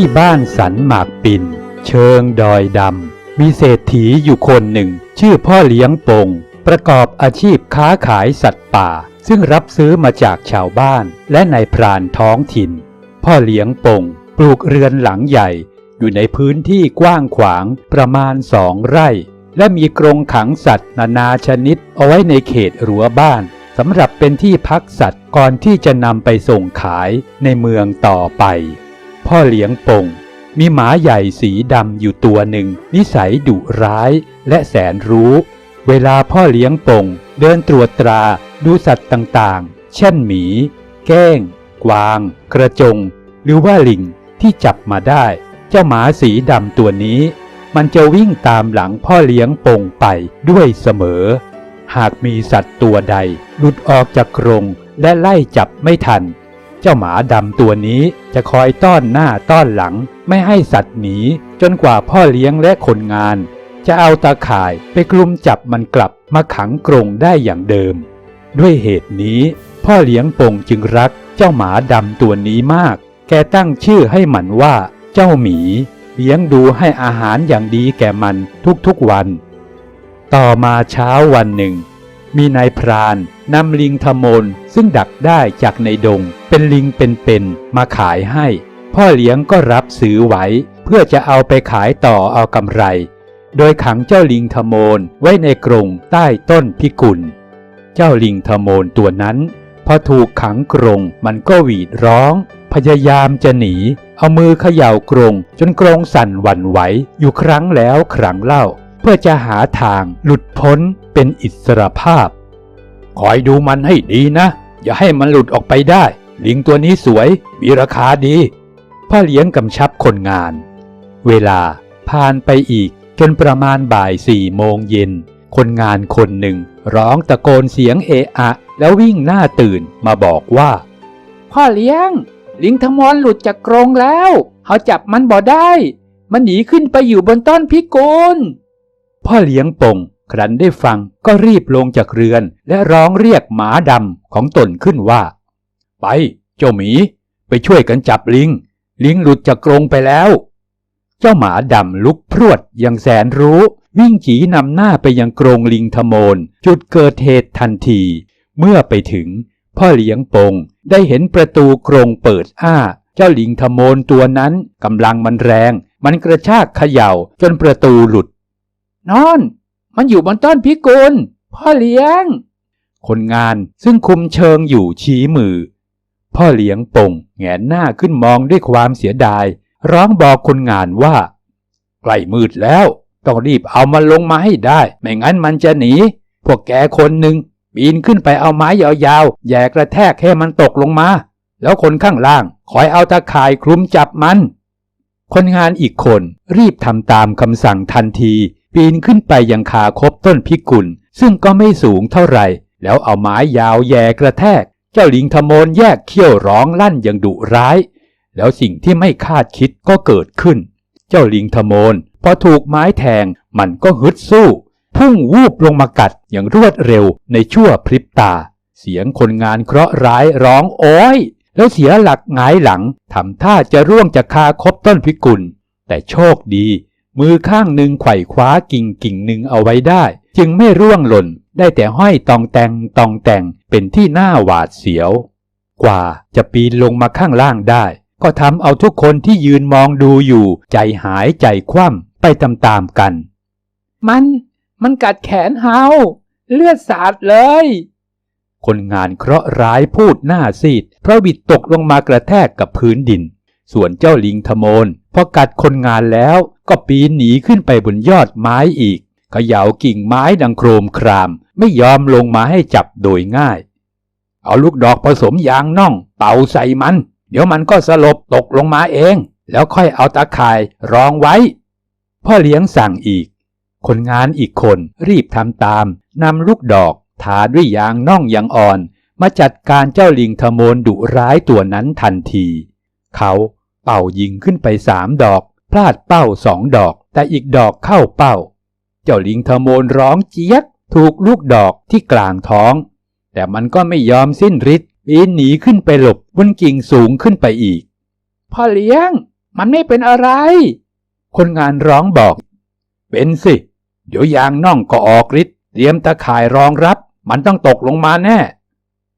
ที่บ้านสันหมากปินเชิงดอยดำ มีเศรษฐีอยู่คนหนึ่ง ชื่อพ่อเลี้ยงปง ประกอบอาชีพค้าขายสัตว์ป่า ซึ่งรับซื้อมาจากชาวบ้านและนายพรานท้องถิ่น พ่อเลี้ยงปง ปลูกเรือนหลังใหญ่ อยู่ในพื้นที่กว้างขวางประมาณสองไร่ และมีกรงขังสัตว์นานาชนิดเอาไว้ในเขตรั้วบ้านสำหรับเป็นที่พักสัตว์ก่อนที่จะนำไปส่งขายในเมืองต่อไป พ่อเลี้ยงปงมีหมาใหญ่สีดำอยู่ตัวหนึ่ง นิสัยดุร้ายและแสนรู้ เวลาพ่อเลี้ยงปงเดินตรวจตราดูสัตว์ต่างๆ เช่นหมี แก้ง กวาง กระจง หรือว่าลิงที่จับมาได้ เจ้าหมาสีดำตัวนี้ มันจะวิ่งตามหลังพ่อเลี้ยงปงไปด้วยเสมอ หากมีสัตว์ตัวใด หลุดออกจากกรงและไล่จับไม่ทัน เจ้าหมาดำตัวนี้จะคอยต้อนหน้าต้อนหลัง ไม่ให้สัตว์หนี จนกว่าพ่อเลี้ยงและคนงาน จะเอาตาข่ายไปกลุ่มจับมันกลับมาขังกรงได้อย่างเดิม ด้วยเหตุนี้ พ่อเลี้ยงปงจึงรักเจ้าหมาดำตัวนี้มาก แกตั้งชื่อให้มันว่า เจ้าหมี เลี้ยงดูให้อาหารอย่างดีแก่มันทุกๆวัน ต่อมาเช้าวันหนึ่ง มีนายพรานนำลิงทมนซึ่งดักได้จากในดง เป็นลิงเป็นๆมาขายให้ พ่อเลี้ยงก็รับซื้อไว้ เพื่อจะเอาไปขายต่อเอากำไร โดยขังเจ้าลิงทมนไว้ในกรงใต้ต้นพิกุล เจ้าลิงทมนตัวนั้น พอถูกขังกรงมันก็หวีดร้อง พยายามจะหนี เอามือเขย่ากรงจนกรงสั่นหวั่นไหวอยู่ครั้งแล้วครั้งเล่า เพื่อจะหาทางหลุดพ้น เป็นอิสระภาพ คอยดูมันให้ดีนะ อย่าให้มันหลุดออกไปได้ ลิงตัวนี้สวย มีราคาดี พ่อเลี้ยงกำชับคนงาน เวลาผ่านไปอีกจนประมาณบ่ายสี่โมงเย็น คนงานคนหนึ่ง ร้องตะโกนเสียงเอะอะ แล้ววิ่งหน้าตื่นมาบอกว่า พ่อเลี้ยง ลิงทั้งมอนหลุดจากกรงแล้วเขาจับมันบ่ได้ มันหนีขึ้นไปอยู่บนต้นพิกลพ่อเลี้ยงปง ครั้นได้ฟังก็รีบลงจากเรือน และร้องเรียกหมาดำของตนขึ้นว่า ไป เจ้าหมี ไปช่วยกันจับลิง ลิงหลุดจากกรงไปแล้ว เจ้าหมาดำลุกพรวดอย่างแสนรู้ วิ่งจีนำหน้าไปยังกรงลิงทโมน จุดเกิดเหตุทันที เมื่อไปถึง พ่อเลี้ยงปงได้เห็นประตูกรงเปิดอ้า เจ้าลิงทโมนตัวนั้นกำลังมันแรง มันกระชากเขย่าจนประตูหลุด นอน มันอยู่บนต้นพิกุล พ่อเลี้ยง คนงานซึ่งคุมเชิงอยู่ชี้มือ พ่อเลี้ยงปงแงนหน้าขึ้นมองด้วยความเสียดาย ร้องบอกคนงานว่าใกล้มืดแล้ว ต้องรีบเอามันลงมาให้ได้ ไม่งั้นมันจะหนี พวกแกคนหนึ่งปีนขึ้นไปเอาไม้ยาวๆแย่กระแทกให้มันตกลงมา แล้วคนข้างล่างคอยเอาตาข่ายคลุมจับมัน คนงานอีกคนรีบทำตามคำสั่งทันที ปีนขึ้นไปยังคาคบต้นพิกุล ซึ่งก็ไม่สูงเท่าไหร่ แล้วเอาไม้ยาวแย่กระแทก เจ้าลิงทมนแยกเขี้ยวร้องลั่นอย่างดุร้าย แล้วสิ่งที่ไม่คาดคิดก็เกิดขึ้น เจ้าลิงทมนพอถูกไม้แทงมันก็ฮึดสู้ พุ่งวูบลงมากัดอย่างรวดเร็วในชั่วพริบตา เสียงคนงานเคราะห์ร้ายร้องโอยแล้วเสียหลักหงายหลังทำท่าจะร่วงจากคาคบต้นพิกุล แต่โชคดี มือข้างหนึ่งไขว่คว้ากิ่งกิ่งหนึ่งเอาไว้ได้ จึงไม่ร่วงหล่น ได้แต่ห้อยตองแต่งตองแต่งเป็นที่น่าหวาดเสียว กว่าจะปีนลงมาข้างล่างได้ ก็ทำเอาทุกคนที่ยืนมองดูอยู่ ใจหายใจคว่ำไปตามๆกัน มัน มันกัดแขนเฮาเลือดสาดเลย คนงานเคราะห์ร้ายพูดหน้าซีด เพราะบิดตกลงมากระแทกกับพื้นดิน ส่วนเจ้าลิงทโมนพอกัดคนงานแล้ว ก็ปีนหนีขึ้นไปบนยอดไม้อีกเขย่ากิ่งไม้ดังโครมคราม ไม่ยอมลงมาให้จับโดยง่าย เอาลูกดอกผสมยางน่อง เป่าใส่มัน เดี๋ยวมันก็สลบตกลงมาเอง แล้วค่อยเอาตาข่ายรองไว้ พ่อเลี้ยงสั่งอีก คนงานอีกคนรีบทำตามนำลูกดอกทาด้วยยางน่องอย่างอ่อน มาจัดการเจ้าลิงทโมนดุร้ายตัวนั้นทันที เขาเป่ายิงขึ้นไปสามดอก พลาดเป้าสองดอก แต่อีกดอกเข้าเป้า เจ้าลิงทโมนร้องเจี๊ยกถูกลูกดอกที่กลางท้อง แต่มันก็ไม่ยอมสิ้นฤทธิ์ปีนหนีขึ้นไปหลบบนกิ่งสูงขึ้นไปอีก พ่อเลี้ยง มันไม่เป็นอะไร คนงานร้องบอก เป็นสิ เดี๋ยวยางน่องก็ออกฤทธิ์เตรียมตะข่ายรองรับ มันต้องตกลงมาแน่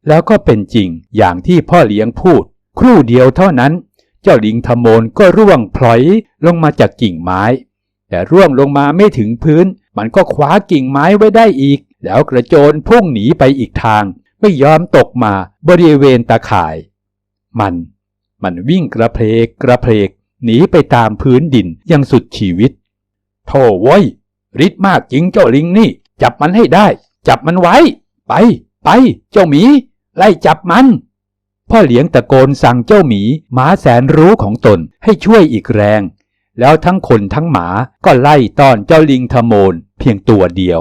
แล้วก็เป็นจริงอย่างที่พ่อเลี้ยงพูด ครู่เดียวเท่านั้น เจ้าลิงทโมนก็ร่วงพลอยลงมาจากกิ่งไม้ แต่ร่วงลงมาไม่ถึงพื้น มันก็คว้ากิ่งไม้ไว้ได้อีก แล้วกระโจนพุ่งหนีไปอีกทาง ไม่ยอมตกมาบริเวณตาข่าย มัน มันวิ่งกระเพกกระเพกหนีไปตามพื้นดินยังสุดชีวิตโธ่โว้ยฤทธิ์มากจริงเจ้าลิงนี่ จับมันให้ได้ จับมันไว้ ไป ไป เจ้าหมี ไล่จับมัน พ่อเลี้ยงตะโกนสั่งเจ้าหมีหมาแสนรู้ของตนให้ช่วยอีกแรง แล้วทั้งคนทั้งหมาก็ไล่ต้อนเจ้าลิงทโมนเพียงตัวเดียว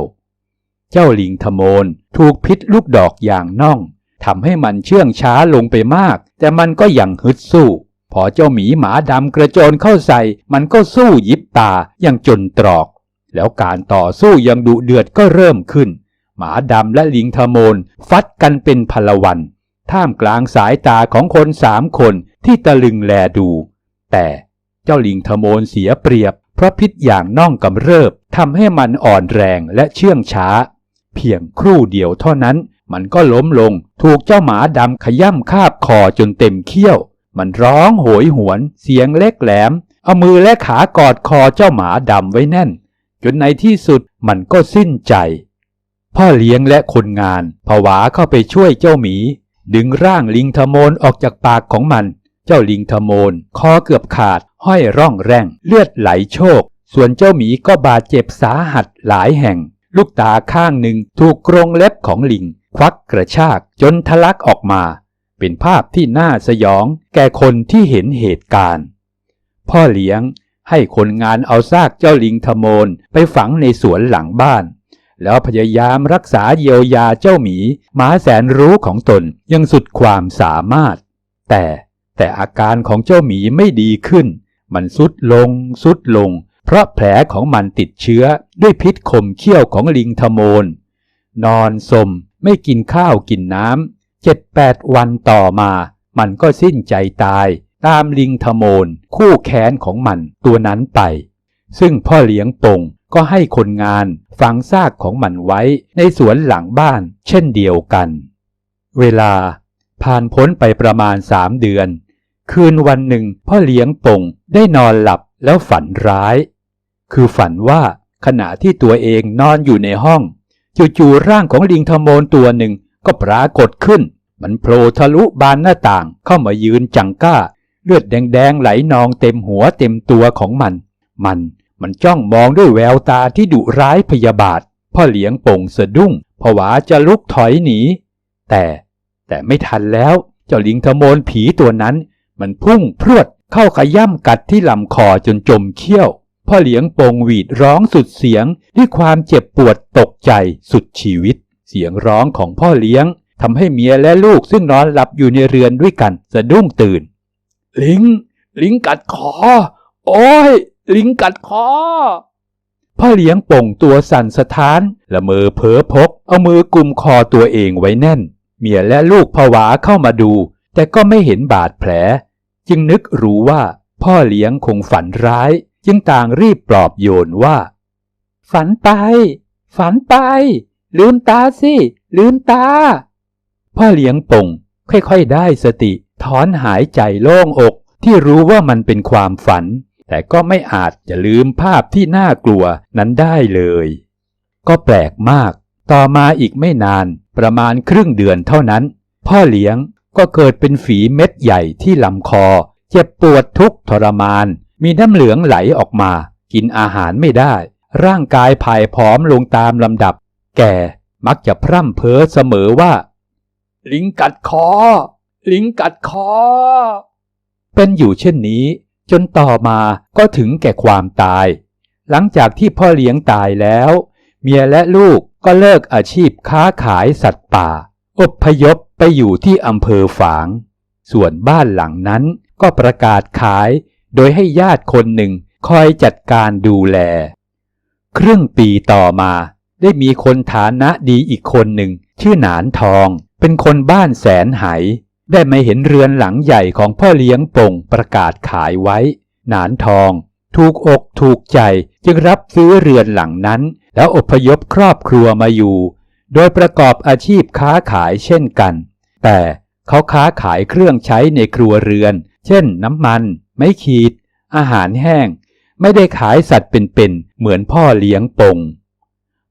เจ้าลิงทโมนถูกพิษลูกดอกอย่างน่องทำให้มันเชื่องช้าลงไปมาก แต่มันก็ยังฮึดสู้ พอเจ้าหมีหมาดำกระโจนเข้าใส่ มันก็สู้ยิบตาอย่างจนตรอก แล้วการต่อสู้ยังดุเดือดก็เริ่มขึ้น หมาดำและลิงทโมนฟัดกันเป็นพลวัน ท่ามกลางสายตาของคนสามคนที่ตะลึงแลดู แต่เจ้าลิงทโมนเสียเปรียบ เพราะพิษอย่างน่องกำเริบทำให้มันอ่อนแรงและเชื่องช้า เพียงครู่เดียวเท่านั้น มันก็ล้มลงถูกเจ้าหมาดำขย่ำคาบคอจนเต็มเขี้ยว มันร้องโหยหวน เสียงเล็กแหลม เอามือและขากอดคอเจ้าหมาดำไว้แน่น จนในที่สุดมันก็สิ้นใจ พ่อเลี้ยงและคนงานผวาเข้าไปช่วยเจ้าหมี ดึงร่างลิงทโมนออกจากปากของมัน เจ้าลิงทโมนคอเกือบขาด ห้อยร่องแรงเลือดไหลโชก ส่วนเจ้าหมีก็บาดเจ็บสาหัสหลายแห่ง ลูกตาข้างหนึ่งถูกกรงเล็บของลิง ควักกระชากจนทะลักออกมา เป็นภาพที่น่าสยองแก่คนที่เห็นเหตุการณ์ พ่อเลี้ยงให้คนงานเอาซากเจ้าลิงทโมนไปฝังในสวนหลังบ้าน แล้วพยายามรักษาเยียวยาเจ้าหมีหมาแสนรู้ของตนยังสุดความสามารถ แต่แต่อาการของเจ้าหมีไม่ดีขึ้น มันสุดลงสุดลง เพราะแผลของมันติดเชื้อด้วยพิษขมเขี้ยวของลิงทโมน นอนสมไม่กินข้าวกินน้ำเจ็ดแปดวันต่อมา มันก็สิ้นใจตาย ตามลิงทโมน คู่แค้นของมันตัวนั้นไป ซึ่งพ่อเลี้ยงปง ก็ให้คนงานฝังซากของมันไว้ในสวนหลังบ้านเช่นเดียวกัน เวลาผ่านพ้นไปประมาณสามเดือน คืนวันหนึ่งพ่อเลี้ยงปงได้นอนหลับแล้วฝันร้าย คือฝันว่าขณะที่ตัวเองนอนอยู่ในห้อง จู่ๆร่างของลิงทโมนตัวหนึ่งก็ปรากฏขึ้น มันโผล่ทะลุบานหน้าต่างเข้ามายืนจังก้า เลือดแดงๆไหลนองเต็มหัวเต็มตัวของมัน มัน มันจ้องมองด้วยแววตาที่ดุร้ายพยาบาท พ่อเลี้ยงป่งสะดุ้งผวาจะลุกถอยหนี แต่แต่ไม่ทันแล้ว เจ้าลิงทมนผีตัวนั้น มันพุ่งพรวดเข้าขย่ำกัดที่ลำคอจนจมเขี้ยว พ่อเลี้ยงปงหวีดร้องสุดเสียงด้วยความเจ็บปวดตกใจสุดชีวิต เสียงร้องของพ่อเลี้ยงทำให้เมียและลูกซึ่งนอนหลับอยู่ในเรือนด้วยกันสะดุ้งตื่น ลิง ลิงกัดคอ โอ้ย ลิงกัดคอ พ่อเลี้ยงป่งตัวสั่นสะท้านละเมอเพ้อพก เอามือกุมคอตัวเองไว้แน่น เมียและลูกผวาเข้ามาดู แต่ก็ไม่เห็นบาดแผล จึงนึกรู้ว่า พ่อเลี้ยงคงฝันร้าย จึงต่างรีบปลอบโยนว่า ฝันไป ฝันไป ลืมตาสิ ลืมตา พ่อเลี้ยงป่งค่อยๆได้สติถอนหายใจโล่งอกที่รู้ว่ามันเป็นความฝัน แต่ก็ไม่อาจจะลืมภาพที่น่ากลัวนั้นได้เลย ก็แปลกมาก ต่อมาอีกไม่นานประมาณครึ่งเดือนเท่านั้น พ่อเลี้ยงก็เกิดเป็นฝีเม็ดใหญ่ที่ลำคอ เจ็บปวดทุกทรมาน มีน้ำเหลืองไหลออกมา กินอาหารไม่ได้ ร่างกายผายผอมลงตามลำดับ แก่มักจะพร่ำเพ้อเสมอว่า ลิงกัดคอ ลิงกัดคอ เป็นอยู่เช่นนี้ จนต่อมาก็ถึงแก่ความตาย หลังจากที่พ่อเลี้ยงตายแล้ว เมียและลูกก็เลิกอาชีพค้าขายสัตว์ป่า อบพยพไปอยู่ที่อำเภอฝาง ส่วนบ้านหลังนั้นก็ประกาศขาย โดยให้ญาติคนหนึ่งคอยจัดการดูแล ครึ่งปีต่อมาได้มีคนฐานะดีอีกคนหนึ่ง ชื่อหนานทอง เป็นคนบ้านแสนไห ได้มาเห็นเรือนหลังใหญ่ของพ่อเลี้ยงป่งประกาศขายไว้ หนานทอง ถูกอกถูกใจจึงรับซื้อเรือนหลังนั้น แล้วอพยพครอบครัวมาอยู่ โดยประกอบอาชีพค้าขายเช่นกัน แต่เขาค้าขายเครื่องใช้ในครัวเรือน เช่นน้ำมัน ไม้ขีด อาหารแห้ง ไม่ได้ขายสัตว์เป็นๆเหมือนพ่อเลี้ยงปง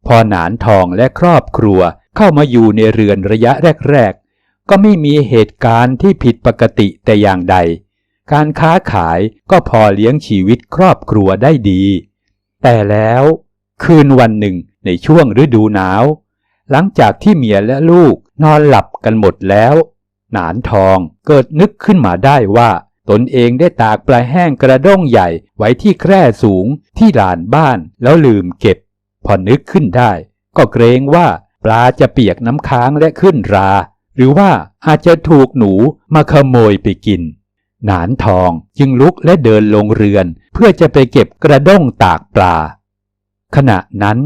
พอหนานทองและครอบครัวเข้ามาอยู่ในเรือนระยะแรกๆ ก็ไม่มีเหตุการณ์ที่ผิดปกติแต่อย่างใด การค้าขายก็พอเลี้ยงชีวิตครอบครัวได้ดี แต่แล้วคืนวันหนึ่งในช่วงฤดูหนาว หลังจากที่เมียและลูกนอนหลับกันหมดแล้ว หนานทองเกิดนึกขึ้นมาได้ว่า ตนเองได้ตากปลาแห้งกระด้งใหญ่ไว้ที่แคร่สูงที่ลานบ้านแล้วลืมเก็บ พอนึกขึ้นได้ ก็เกรงว่าปลาจะเปียกน้ำค้างและขึ้นรา หรือว่าอาจจะถูกหนูมาขโมยไปกิน หนานทองจึงลุกและเดินลงเรือน เพื่อจะไปเก็บกระด้งตากปลา ขณะนั้น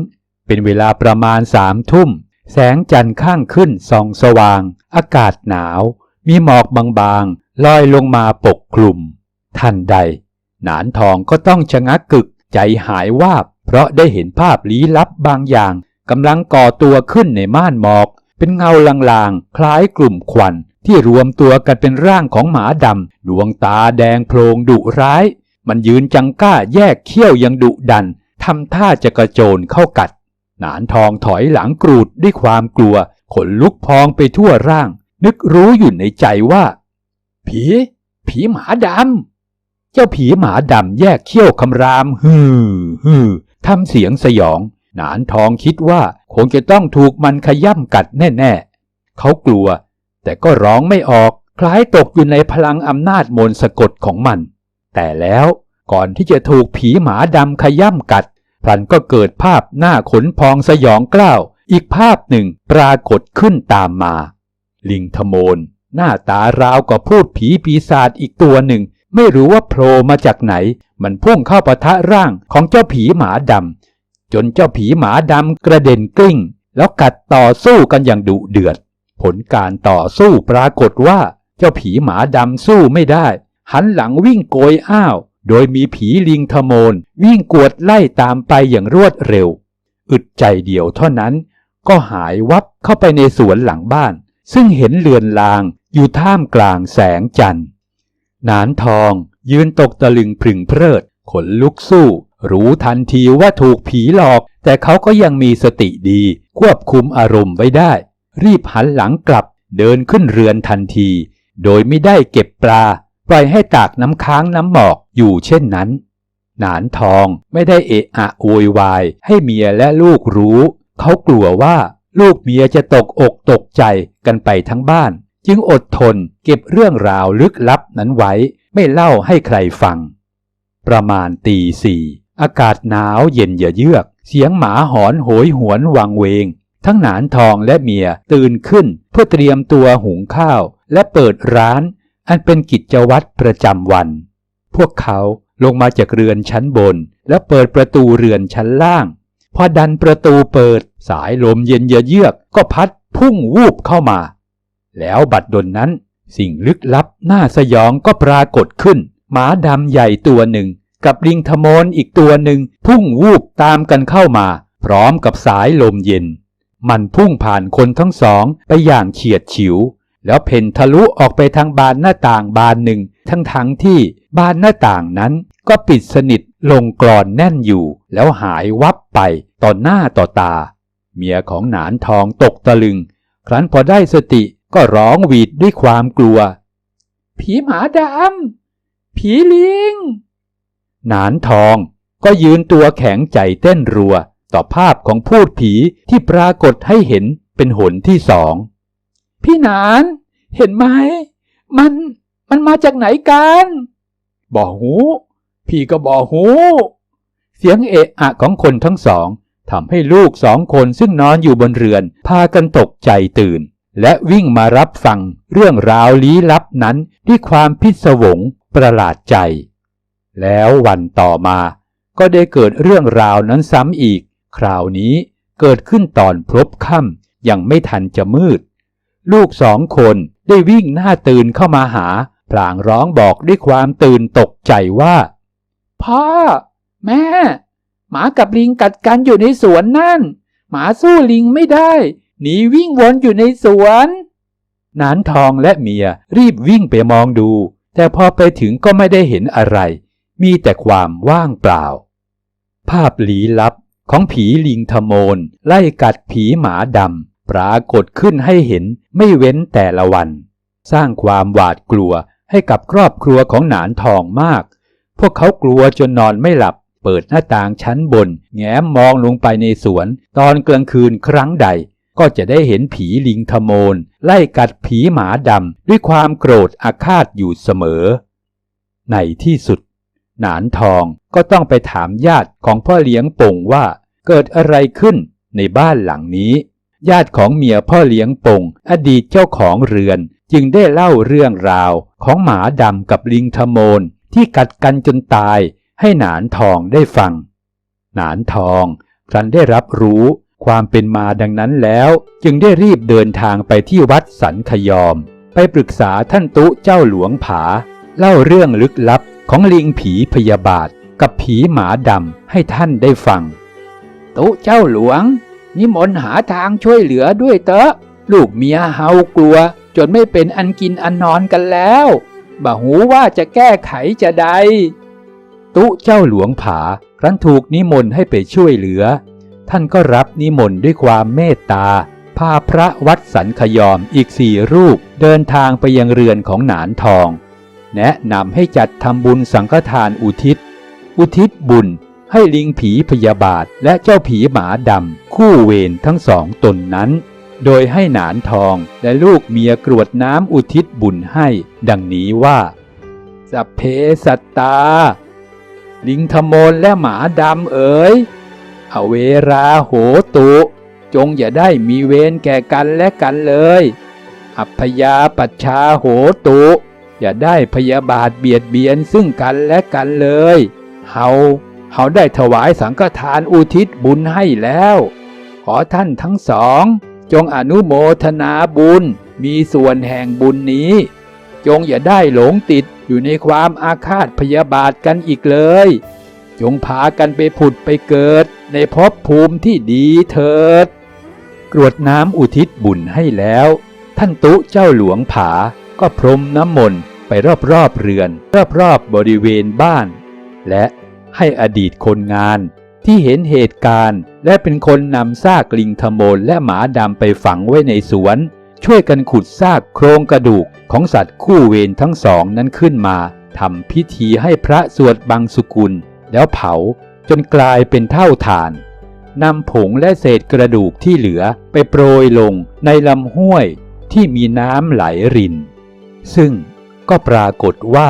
เป็นเวลาประมาณสามทุ่ม แสงจันทร์ข้างขึ้นส่องสว่าง อากาศหนาว มีหมอกบางๆลอยลงมาปกคลุม ทันใด หนานทองก็ต้องชะงักกึกใจหายวาบ เพราะได้เห็นภาพลี้ลับบางอย่างกำลังก่อตัวขึ้นในม่านหมอก เป็นเงาลางๆ คล้ายกลุ่มควันที่รวมตัวกันเป็นร่างของหมาดำ ดวงตาแดงโพลงดุร้าย มันยืนจังก้าแยกเขี้ยวยังดุดันทำท่าจะกระโจนเข้ากัด หนานทองถอยหลังกรูดด้วยความกลัว ขนลุกพองไปทั่วร่าง นึกรู้อยู่ในใจว่า ผี ผีหมาดำ เจ้าผีหมาดำแยกเขี้ยวคำรามฮือฮือทำเสียงสยอง หนานทองคิดว่าคงจะต้องถูกมันขย่ำกัดแน่ ๆ เขากลัว แต่ก็ร้องไม่ออกคล้ายตกอยู่ในพลังอำนาจมนต์สะกดของมัน แต่แล้วก่อนที่จะถูกผีหมาดำขย่ำกัด พลันก็เกิดภาพหน้าขนพองสยองกล้าว อีกภาพหนึ่งปรากฏขึ้นตามมา ลิงทโมน หน้าตาราวกับพูดผีปีศาจอีกตัวหนึ่ง ไม่รู้ว่าโผล่มาจากไหน มันพุ่งเข้าปะทะร่างของเจ้าผีหมาดำ จนเจ้าผีหมาดำกระเด็นกลิ้ง แล้วกัดต่อสู้กันอย่างดุเดือด ผลการต่อสู้ปรากฏว่า เจ้าผีหมาดำสู้ไม่ได้ หันหลังวิ่งโกยอ้าว โดยมีผีลิงทโมน วิ่งกวดไล่ตามไปอย่างรวดเร็ว อึดใจเดียวเท่านั้น ก็หายวับเข้าไปในสวนหลังบ้าน ซึ่งเห็นเลือนลางอยู่ท่ามกลางแสงจันทร์หนานทองยืนตกตะลึงพึงเพริด ขนลุกสู้ รู้ทันทีว่าถูกผีหลอก แต่เขาก็ยังมีสติดี ควบคุมอารมณ์ไว้ได้ รีบหันหลังกลับ เดินขึ้นเรือนทันที โดยไม่ได้เก็บปลา ปล่อยให้ตากน้ำค้างน้ำหมอกอยู่เช่นนั้น หนานทองไม่ได้เอะอะโวยวาย ให้เมียและลูกรู้ เขากลัวว่าลูกเมียจะตกอกตกใจกันไปทั้งบ้าน จึงอดทนเก็บเรื่องราวลึกลับนั้นไว้ ไม่เล่าให้ใครฟัง ประมาณตีสี่ อากาศหนาวเย็นเยือก เสียงหมาหอนโหยหวนวังเวง ทั้งหนานทองและเมียตื่นขึ้นเพื่อเตรียมตัวหุงข้าว และเปิดร้าน อันเป็นกิจวัตรประจำวัน พวกเขาลงมาจากเรือนชั้นบน และเปิดประตูเรือนชั้นล่าง พอดันประตูเปิดสายลมเย็นเยือกก็พัดพุ่งวูบเข้ามา แล้วบัดดลนั้น สิ่งลึกลับน่าสยองก็ปรากฏขึ้น หมาดำใหญ่ตัวหนึ่ง กับลิงทโมนอีกตัวหนึ่งพุ่งวูบตามกันเข้ามา พร้อมกับสายลมเย็น มันพุ่งผ่านคนทั้งสองไปอย่างเฉียดฉิว แล้วเพ่นทะลุออกไปทางบานหน้าต่างบานหนึ่ง ทั้งทั้งที่บานหน้าต่างนั้นก็ปิดสนิทลงกรอนแน่นอยู่ แล้วหายวับไปต่อหน้าต่อตา เมียของหนานทองตกตะลึง ครั้นพอได้สติก็ร้องหวีดด้วยความกลัว ผีหมาดำผีลิง หนานทองก็ยืนตัวแข็งใจเต้นรัว ต่อภาพของพูดผีที่ปรากฏให้เห็นเป็นหนที่สอง พี่หนาน เห็นไหม มันมันมาจากไหนกันบ่หู พี่ก็บ่หู เสียงเอะอะของคนทั้งสองทำให้ลูกสองคนซึ่งนอนอยู่บนเรือน พากันตกใจตื่น และวิ่งมารับฟังเรื่องราวลี้ลับนั้นด้วยความพิศวงประหลาดใจ แล้ววันต่อมาก็ได้เกิดเรื่องราวนั้นซ้ำอีก คราวนี้เกิดขึ้นตอนพลบค่ำยังไม่ทันจะมืด ลูกสองคนได้วิ่งหน้าตื่นเข้ามาหา พลางร้องบอกด้วยความตื่นตกใจว่า พ่อ แม่ หมากับลิงกัดกันอยู่ในสวนนั่น หมาสู้ลิงไม่ได้ หนีวิ่งวนอยู่ในสวนนานทองและเมียรีบวิ่งไปมองดู แต่พอไปถึงก็ไม่ได้เห็นอะไร มีแต่ความว่างเปล่า ภาพลี้ลับของผีลิงทโมนไล่กัดผีหมาดำปรากฏขึ้นให้เห็นไม่เว้นแต่ละวัน สร้างความหวาดกลัวให้กับครอบครัวของหนานทองมาก พวกเขากลัวจนนอนไม่หลับ เปิดหน้าต่างชั้นบน แง้มมองลงไปในสวน ตอนกลางคืนครั้งใด ก็จะได้เห็นผีลิงทโมนไล่กัดผีหมาดำด้วยความโกรธอาฆาตอยู่เสมอ ในที่สุด หนานทองก็ต้องไปถามญาติของพ่อเลี้ยงป่งว่าเกิดอะไรขึ้นในบ้านหลังนี้ ญาติของเมียพ่อเลี้ยงป่งอดีตเจ้าของเรือน จึงได้เล่าเรื่องราวของหมาดำกับลิงทโมนที่กัดกันจนตายให้หนานทองได้ฟัง หนานทองครั้นได้รับรู้ความเป็นมาดังนั้นแล้ว จึงได้รีบเดินทางไปที่วัดสันขยอม ไปปรึกษาท่านตุเจ้าหลวงผา เล่าเรื่องลึกลับของลิงผีพยาบาทกับผีหมาดำให้ท่านได้ฟัง ตุเจ้าหลวง นิมนต์หาทางช่วยเหลือด้วยเตอะ ลูกเมียเฮากลัว จนไม่เป็นอันกินอันนอนกันแล้วบ่าหูว่าจะแก้ไขจะใด ตุเจ้าหลวงผาครั้นถูกนิมนต์ให้ไปช่วยเหลือ ท่านก็รับนิมนต์ด้วยความเมตตา พาพระวัดสันขยอมอีกสี่รูปเดินทางไปยังเรือนของหนานทอง แนะนำให้จัดทำบุญสังฆทานอุทิศ อุทิศบุญให้ลิงผีพยาบาทและเจ้าผีหมาดำคู่เวรทั้งสองตนนั้น โดยให้หนานทองและลูกเมียกรวดน้ำอุทิศบุญให้ ดังนี้ว่า สัพเพสัตตา ลิงทโมนและหมาดำเอ๋ย อเวราโหตุ จงอย่าได้มีเวรแก่กันและกันเลย อัพยาปัชชาโหตุ อย่าได้พยาบาทเบียดเบียนซึ่งกันและกันเลย เฮา เฮาได้ถวายสังฆทานอุทิศบุญให้แล้ว ขอท่านทั้งสอง จงอนุโมทนาบุญ มีส่วนแห่งบุญนี้ จงอย่าได้หลงติดอยู่ในความอาฆาตพยาบาทกันอีกเลย จงพากันไปผุดไปเกิดในภพภูมิที่ดีเถิด กรวดน้ำอุทิศบุญให้แล้ว ท่านตุเจ้าหลวงผาก็พรมน้ำมนต์ ไปรอบๆเรือน รอบๆบบริเวณบ้าน และให้อดีตคนงานที่เห็นเหตุการณ์ และเป็นคนนำซากลิงทโมนและหมาดำไปฝังไว้ในสวน ช่วยกันขุดซากโครงกระดูกของสัตว์คู่เวรทั้งสองนั้นขึ้นมาทำพิธีให้พระสวดบังสุกุล แล้วเผาจนกลายเป็นเท่าฐานนำผงและเศษกระดูกที่เหลือไปโปรยลงในลำห้วยที่มีน้ำไหลริน ซึ่ง ก็ปรากฏว่า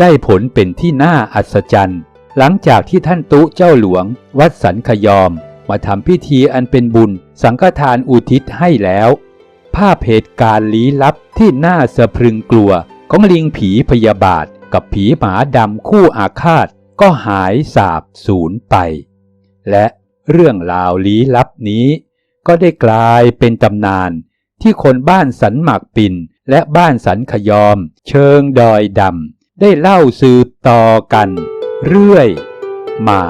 ได้ผลเป็นที่น่าอัศจรรย์ หลังจากที่ท่านตุเจ้าหลวง วัดสันขยอม มาทำพิธีอันเป็นบุญ สังฆทานอุทิศให้แล้ว ภาพเหตุการณ์ลี้ลับที่น่าสะพรึงกลัว ของลิงผีพยาบาท กับผีหมาดำคู่อาฆาต ก็หายสาบสูญไป และเรื่องราวลี้ลับนี้ ก็ได้กลายเป็นตำนานที่คนบ้านสันหมักปิน และบ้านสันขยอม เชิงดอยดำได้เล่าสืบต่อกัน เรื่อย มา